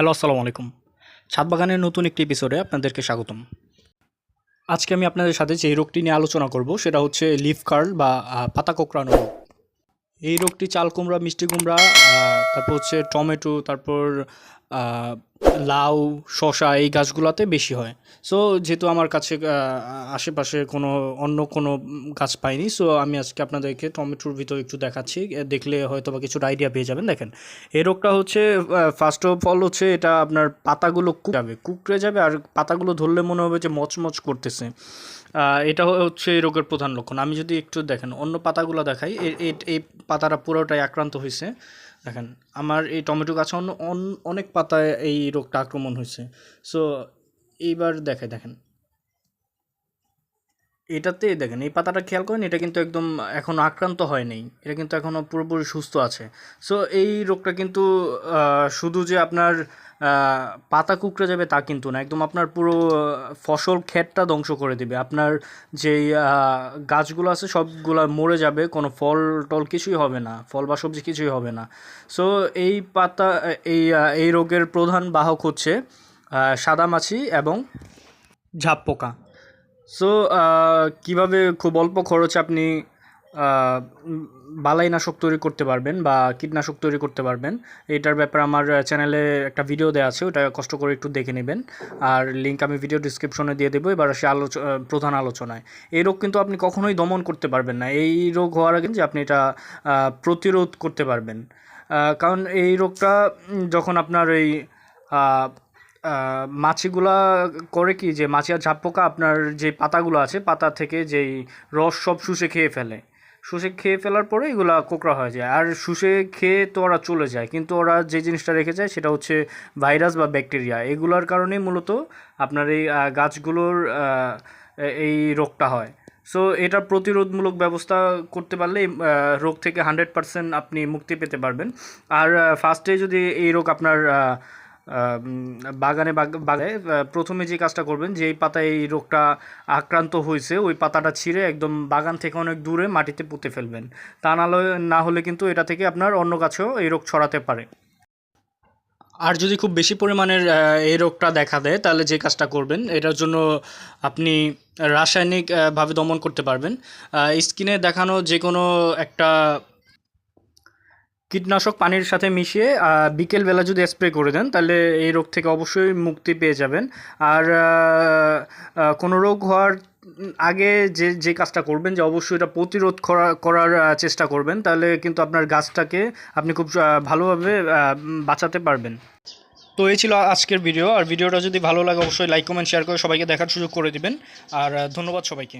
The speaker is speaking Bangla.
হ্যালো, আসসালামু আলাইকুম। ছাদ বাগানের নতুন একটি এপিসোডে আপনাদেরকে স্বাগতম। আজকে আমি আপনাদের সাথে যে রোগটি নিয়ে আলোচনা করব, সেটা হচ্ছে লিফ কার্ল বা পাতা কোঁকড়ানো রোগ। এই রোগটি চাল কুমড়া, মিষ্টি কুমড়া তারপর হচ্ছে টমেটো, তারপর লাউ, শসা এই গাছগুলোতে বেশি হয়। সো যেহেতু আমার কাছে আশেপাশে কোনো, অন্য কোনো গাছ পাইনি সো আমি আজকে আপনাদেরকে টমেটোর ভিতর একটু দেখাচ্ছি। দেখলে হয়তো বা কিছু আইডিয়া পেয়ে যাবেন। দেখেন, এই রোগটা হচ্ছে ফার্স্ট অফ অল হচ্ছে এটা আপনার পাতাগুলো যাবে, কুকড়ে যাবে আর পাতাগুলো ধরলে মনে হবে যে মচমচ করতেছে। এটা হচ্ছে এই রোগের প্রধান লক্ষণ। আমি যদি একটু দেখেন, অন্য পাতাগুলো দেখাই এই পাতাটা পুরোটাই আক্রান্ত হয়েছে দেখেন, আমার এই টমেটো গাছে অন্য, অন- অনেক পাতায় এই রোগটা আক্রমণ হয়েছে। সো এইবার দেখে, দেখেন। এটাতে দেখেন, এই পাতাটা খেয়াল করেন, এটা কিন্তু একদম এখনও আক্রান্ত হয় নাই। এটা কিন্তু এখনও পুরোপুরি সুস্থ আছে। সো এই রোগটা কিন্তু শুধু যে আপনার পাতা কুকড়ে যাবে তা কিন্তু না। একদম আপনার পুরো ফসল ক্ষেতটা ধ্বংস করে দিবে। আপনার যেই গাছগুলো আছে সবগুলো মরে যাবে, কোনো ফল টল কিছুই হবে না, ফল বা সবজি কিছুই হবে না। সো এই পাতা, এই এই রোগের প্রধান বাহক হচ্ছে সাদামাছি এবং ঝাপ পোকা সো কীভাবে খুব অল্প খরচে আপনি বালাইনাশক তৈরি করতে পারবেন বা কীটনাশক তৈরি করতে পারবেন। এটার ব্যাপারে আমার চ্যানেলে একটা ভিডিও দেওয়া আছে, ওটা কষ্ট করে একটু দেখে নেবেন। আর লিঙ্ক আমি ভিডিও ডিসক্রিপশনে দিয়ে দেবো, এবার সে আলোচ প্রধান আলোচনায়। এই রোগ কিন্তু আপনি কখনোই দমন করতে পারবেন না। এই রোগ হওয়ার আগে যে আপনি এটা প্রতিরোধ করতে পারবেন। কারণ এই রোগটা যখন আপনার এই মাছিগুলা করে কি, যে মাছি আর ঝাপ পোকা আপনার যে পাতাগুলো আছে, পাতা থেকে যেই রস সব শুষে খেয়ে ফেলে। শুষে খেয়ে ফেলার পরে এগুলা কোকড়া হয়ে যায়। আর শুষে খেয়ে তো ওরা চলে যায়, কিন্তু ওরা যে জিনিসটা রেখে যায় সেটা হচ্ছে ভাইরাস বা ব্যাকটেরিয়া। এগুলোর কারণে মূলত আপনার এই গাছগুলোর এই রোগটা হয়। সো এটা প্রতিরোধমূলক ব্যবস্থা করতে পারলে রোগ থেকে হান্ড্রেড পার্সেন্ট আপনি মুক্তি পেতে পারবেন। আর ফার্স্টে যদি এই রোগ আপনার বাগানে বাগ- প্রথমে যে কাজটা করবেন যে এই পাতায় এই রোগটা আক্রান্ত হয়েছে, ওই পাতাটা ছিঁড়ে একদম বাগান থেকে অনেক দূরে মাটিতে পুঁতে ফেলবেন। তা না না হলে কিন্তু এটা থেকে আপনার অন্য গাছেও এই রোগ ছড়াতে পারে। আর যদি খুব বেশি পরিমাণের এই রোগটা দেখা দেয়, তাহলে যে কাজটা করবেন, এটার জন্য আপনি রাসায়নিকভাবে দমন করতে পারবেন। স্কিনে দেখানো যে কোনো একটা কীটনাশক পানির সাথে মিশিয়ে বিকেলবেলা যদি স্প্রে করে দেন, তাহলে এই রোগ থেকে অবশ্যই মুক্তি পেয়ে যাবেন। আর কোনো রোগ হওয়ার আগে যে যে কাজটা করবেন, যে অবশ্যই এটা প্রতিরোধ করা, করার চেষ্টা করবেন, তাহলে কিন্তু আপনার গাছটাকে আপনি খুব ভালোভাবে বাঁচাতে পারবেন। তো এই ছিল আজকের ভিডিও। আর ভিডিওটা যদি ভালো লাগে, অবশ্যই লাইক, কমেন্ট, শেয়ার করে সবাইকে দেখার সুযোগ করে দিবেন। আর ধন্যবাদ সবাইকে।